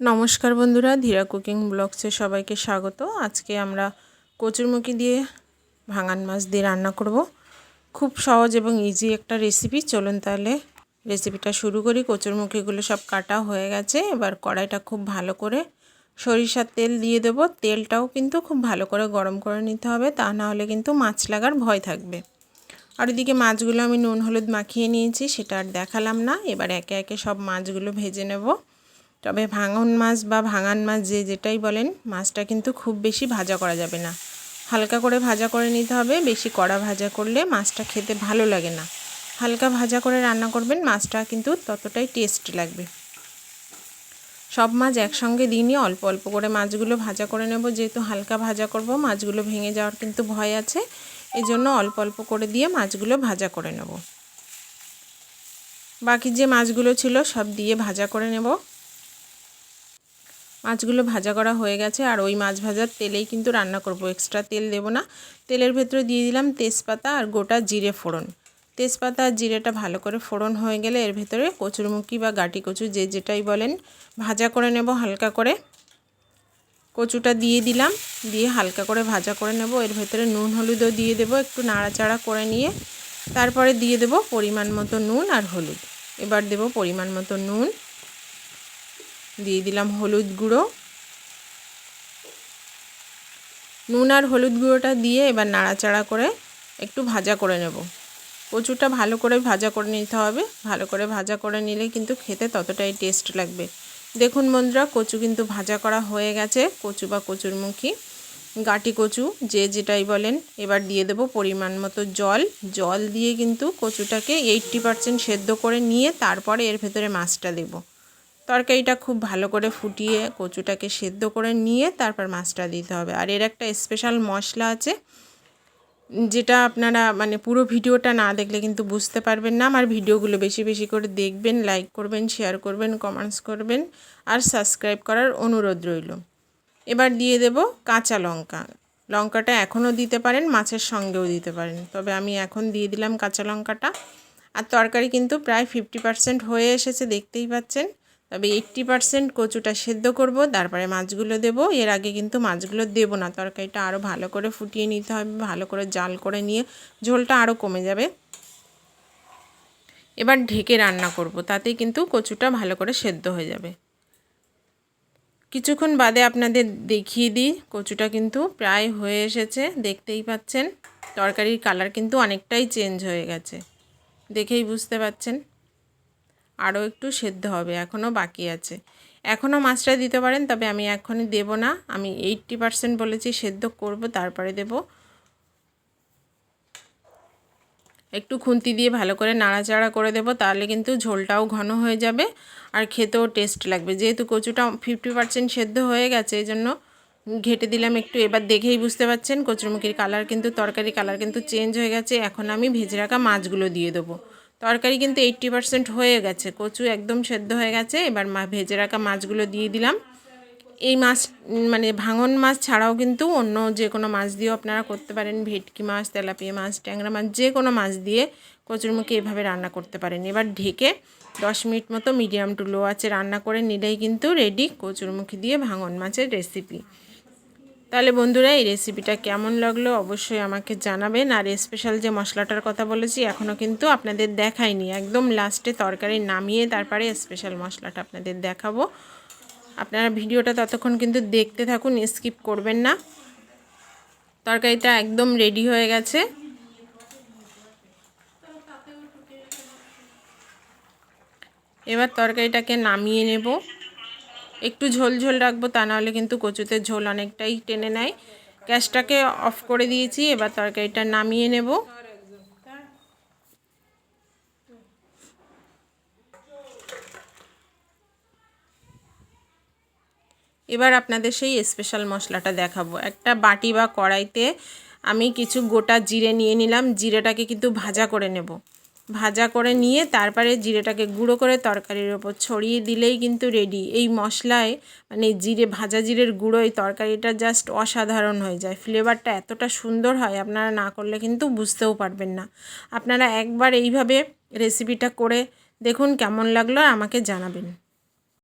নমস্কার বন্ধুরা, ধীরা কুকিং ব্লগসে সবাইকে স্বাগত। আজকে আমরা কচুরমুখি দিয়ে ভাঙান মাছ দিয়ে রান্না করব। খুব সহজ এবং ইজি একটা রেসিপি চলুন তাহলে রেসিপিটা শুরু করি। কচুরমুখিগুলো সব কাটা হয়ে গেছে। এবার কড়াইটা খুব ভালো করে সরিষার তেল দিয়ে দেব। তেলটাও কিন্তু খুব ভালো করে গরম করে নিতে হবে। তা না হলে কিন্তু মাছ লাগার ভয় থাকবে। আর এদিকে মাছগুলো আমি নুন, হলুদ মাখিয়ে নিয়েছি, সেটা আর দেখালাম না। এবার একে একে সব মাছগুলো ভেজে নেব। তবে ভাঙন মাছ বা ভাঙান মাছ যে যেটাই বলেন, মাছটা কিন্তু খুব বেশি ভাজা করা যাবে না। হালকা করে ভাজা করে নিতে হবে, বেশি কড়া ভাজা করলে মাছটা খেতে ভালো লাগে না। হালকা ভাজা করে রান্না করবেন, মাছটা কিন্তু ততটাই টেস্ট লাগবে। সব মাছ একসঙ্গে দিইনি অল্প অল্প করে মাছগুলো ভাজা করে নেব। যেহেতু হালকা ভাজা করব, মাছগুলো ভেঙে যাওয়ার কিন্তু ভয় আছে। এই জন্য অল্প অল্প করে দিয়ে মাছগুলো ভাজা করে নেব। বাকি যে মাছগুলো ছিল সব দিয়ে ভাজা করে নেব। মাছগুলো ভাজা করা হয়ে গেছে আর ওই মাছ ভাজার তেলেই কিন্তু রান্না করব। এক্সট্রা তেল দেব না। তেলের ভেতরে দিয়ে দিলাম তেজপাতা আর গোটা জিরে ফোড়ন। তেজপাতা আর জিরেটা ভালো করে ফোড়ন হয়ে গেলে এর ভেতরে কচুরমুখী বা গাটি কচু যে যেটাই বলেন ভাজা করে নেব হালকা করে। কচুটা দিয়ে দিলাম, দিয়ে হালকা করে ভাজা করে নেব। এর ভেতরে নুন, হলুদও দিয়ে দেব একটু নাড়াচাড়া করে নিয়ে। তারপরে দিয়ে দেব পরিমাণ মতো নুন আর হলুদ। এবার দেব পরিমাণ মতো নুন। দিয়ে দিলাম হলুদ গুঁড়ো। নুন আর হলুদ গুঁড়োটা দিয়ে এবার নাড়াচাড়া করে একটু ভাজা করে নেব। কচুটা ভালো করে ভাজা করে নিতে হবে। ভালো করে ভাজা করে নিলে কিন্তু খেতে ততটাই টেস্ট লাগবে। দেখুন বন্ধুরা, কচু কিন্তু ভাজা করা হয়ে গেছে, কচু বা কচুরমুখী গাটি কচু, যে যেটাই বলেন, এবার দিয়ে দেব পরিমাণ মতো জল। জল দিয়ে কিন্তু কচুটাকে এইট্টি পারসেন্ট সেদ্ধ করে নিয়ে তারপরে এর ভেতরে মাছটা দেবো। তরকারিটা খুব ভালো করে ফুটিয়ে কচুটাকে সেদ্ধ করে নিয়ে তারপর মাছটা দিতে হবে। আর এর একটা স্পেশাল মশলা আছে, যেটা আপনারা মানে পুরো ভিডিওটা না দেখলে কিন্তু বুঝতে পারবেন না। আমার ভিডিওগুলো বেশি বেশি করে দেখবেন লাইক করবেন শেয়ার করবেন কমেন্টস করবেন আর সাবস্ক্রাইব করার অনুরোধ রইল। এবার দিয়ে দেব কাঁচা লঙ্কা। লঙ্কাটা এখনও দিতে পারেন, মাছের সঙ্গেও দিতে পারেন। তবে আমি এখন দিয়ে দিলাম কাঁচা লঙ্কাটা। আর তরকারি কিন্তু প্রায় ফিফটি পারসেন্ট হয়ে এসেছে, দেখতেই পাচ্ছেন। তবে এইট্টি পারসেন্ট কচুটা সেদ্ধ করব, তারপরে মাছগুলো দেব। এর আগে কিন্তু মাছগুলো দেব না, তরকারিটা আরও ভালো করে ফুটিয়ে নিতে হবে, ভালো করে জাল করে নিয়ে ঝোলটা আরও কমে যাবে। এবার ঢেকে রান্না করব, তাতেই কিন্তু কচুটা ভালো করে সেদ্ধ হয়ে যাবে। কিছুক্ষণ বাদে আপনাদের দেখিয়ে দিই, কচুটা কিন্তু প্রায় হয়ে এসেছে, দেখতেই পাচ্ছেন। তরকারির কালার কিন্তু অনেকটাই চেঞ্জ হয়ে গেছে। দেখেই বুঝতে পাচ্ছেন। আরও একটু সেদ্ধ হবে, এখনও বাকি আছে। এখনও মাছটা দিতে পারেন, তবে আমি এখনই দেব না। আমি এইটটি পারসেন্ট বলেছি সেদ্ধ করব, তারপরে দেব। একটু খুন্তি দিয়ে ভালো করে নাড়াচাড়া করে দেব, তাহলে কিন্তু ঝোলটাও ঘন হয়ে যাবে আর খেতেও টেস্ট লাগবে। যেহেতু কচুটা ফিফটি পারসেন্ট সেদ্ধ হয়ে গেছে, এই জন্য ঘেটে দিলাম একটু। এবার দেখেই বুঝতে পারছেন কচুরমুখির কালার কিন্তু তরকারি কালার কিন্তু চেঞ্জ হয়ে গেছে। এখন আমি ভেজে রাখা মাছগুলো দিয়ে দেবো। তরকারি কিন্তু এইট্টি পারসেন্ট হয়ে গেছে। কচু একদম সেদ্ধ হয়ে গেছে। এবার মা ভেজে রাখা মাছগুলো দিয়ে দিলাম। এই মাছ মানে ভাঙন মাছ ছাড়াও কিন্তু অন্য যে কোনো মাছ দিয়েও আপনারা করতে পারেন। ভেটকি মাছ, তেলাপিয়া মাছ, ট্যাংরা মাছ, যে কোনো মাছ দিয়ে কচুরমুখী এভাবে রান্না করতে পারেন। এবার ঢেকে দশ মিনিট মতো মিডিয়াম টু লো আছে রান্না করে নিলেই কিন্তু রেডি কচুর কচুরমুখী দিয়ে ভাঙন মাছের রেসিপি তাহলে বন্ধুরা, এই রেসিপিটা কেমন লাগল অবশ্যই আমাকে জানাবেন। আর স্পেশাল যে মশলাটার কথা বলেছি এখনও কিন্তু আপনাদের দেখাইনি। একদম লাস্টে তরকারি নামিয়ে তারপরে স্পেশাল মশলাটা আপনাদের দেখাবো। আপনারা ভিডিওটা ততক্ষণ কিন্তু দেখতে থাকুন স্কিপ করবেন না। তরকারিটা একদম রেডি হয়ে গেছে। এবার তরকারিটাকে নামিয়ে নেব। একটু ঝোল ঝোল রাখব, তা নাহলে কিন্তু কচুতে ঝোল অনেকটাই টেনে নেয়। গ্যাসটাকে অফ করে দিয়েছি, এবার তরকারিটা নামিয়ে নেব। এবার আপনাদের সেই স্পেশাল মশলাটা দেখাবো। একটা বাটি বা কড়াইতে আমি কিছু গোটা জিরে নিয়ে নিলাম, জিরেটাকে কিন্তু ভাজা করে নেব। ভাজা করে নিয়ে তারপরে জিরেটাকে গুঁড়ো করে তরকারির ওপর ছড়িয়ে দিলেই কিন্তু রেডি এই মশলায় মানে জিরে, ভাজা জিরের গুঁড়ো এই তরকারিটা জাস্ট অসাধারণ হয়ে যায়। ফ্লেভারটা এতটা সুন্দর হয়, আপনারা না করলে কিন্তু বুঝতেও পারবেন না। আপনারা একবার এইভাবে রেসিপিটা করে দেখুন কেমন লাগল আমাকে জানাবেন।